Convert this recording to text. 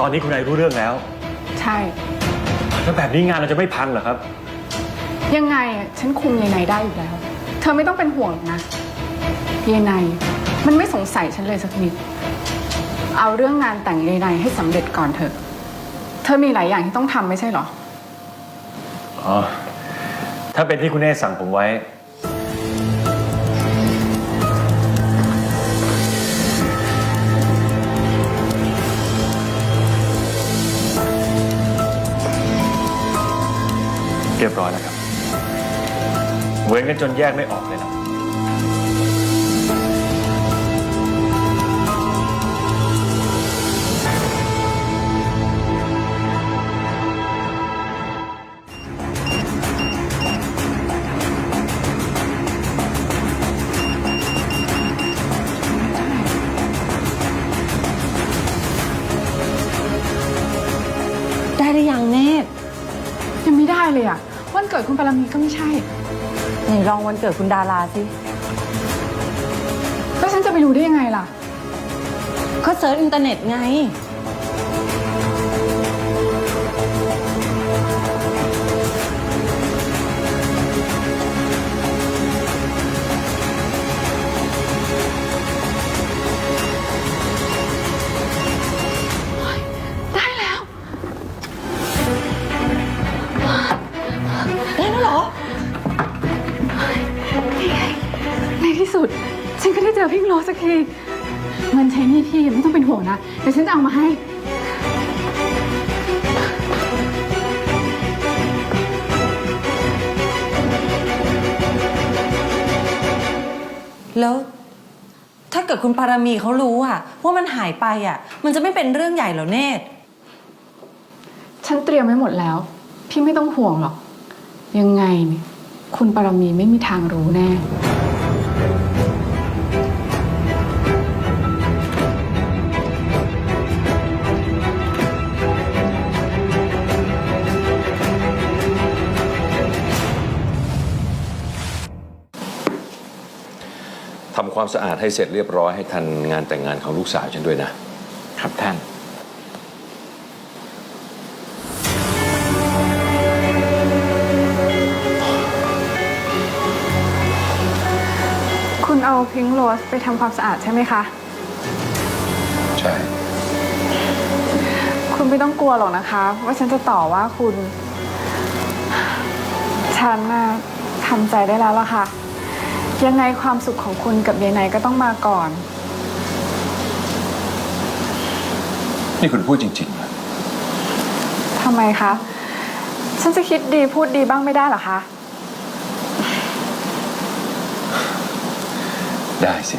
ตอนนี้คุณนายรู้เรื่องแล้ว ใช่ แล้วแบบนี้งานเราจะไม่พังเหรอครับ ยังไงอะฉันคุมยายนายได้อยู่แล้ว เธอไม่ต้องเป็นห่วงหรอกนะยายนายมันไม่สงสัยฉันเลยสักนิด เอาเรื่องงานแต่งยายนายให้สำเร็จก่อนเถอะ เธอมีหลายอย่างที่ต้องทำไม่ใช่เหรอ อ๋อ ถ้าเป็นที่คุณเน่สั่งผมไว้ รียบร้อยแล้วครับ เว้นกันจนแยกไม่ออกเลยนะ ได้หรือยังเนตยังไม่ได้เลยอะ วันเกิดคุณปารมีก็ไม่ใช่ ไหนลองวันเกิดคุณดาราสิ แล้วฉันจะไปรู้ได้ยังไงล่ะ ก็เซิร์ชอินเทอร์เน็ตไง สุด ฉันก็ได้เจอพี่โรสสักทีเงินใช้หนี่พี่ไม่ต้องเป็นห่วงนะเดี๋ยวฉันจะเอามาให้ แล้ว ถ้าเกิดคุณปารมีเขารู้อะว่ามันหายไปอะมันจะไม่เป็นเรื่องใหญ่เหรอเนตรฉันเตรียมไว้หมดแล้ว พี่ไม่ต้องห่วงหรอก ยังไงเนี่ยคุณปารมีไม่มีทางรู้แน่ ทำความสะอาดให้เสร็จเรียบร้อยให้ทันงานแต่งงานของลูกสาวฉันด้วยนะ ครับท่าน คุณเอาพิงค์โรสไปทำความสะอาดใช่ไหมคะ ใช่ คุณไม่ต้องกลัวหรอกนะคะ ว่าฉันจะต่อว่าคุณ ฉันน่ะทำใจได้แล้วล่ะค่ะ ยังไงความสุขของคุณกับยายนายก็ต้องมาก่อน นี่คุณพูดจริงๆเหรอทำไมคะ ฉันจะคิดดีพูดดีบ้างไม่ได้เหรอคะ ได้สิ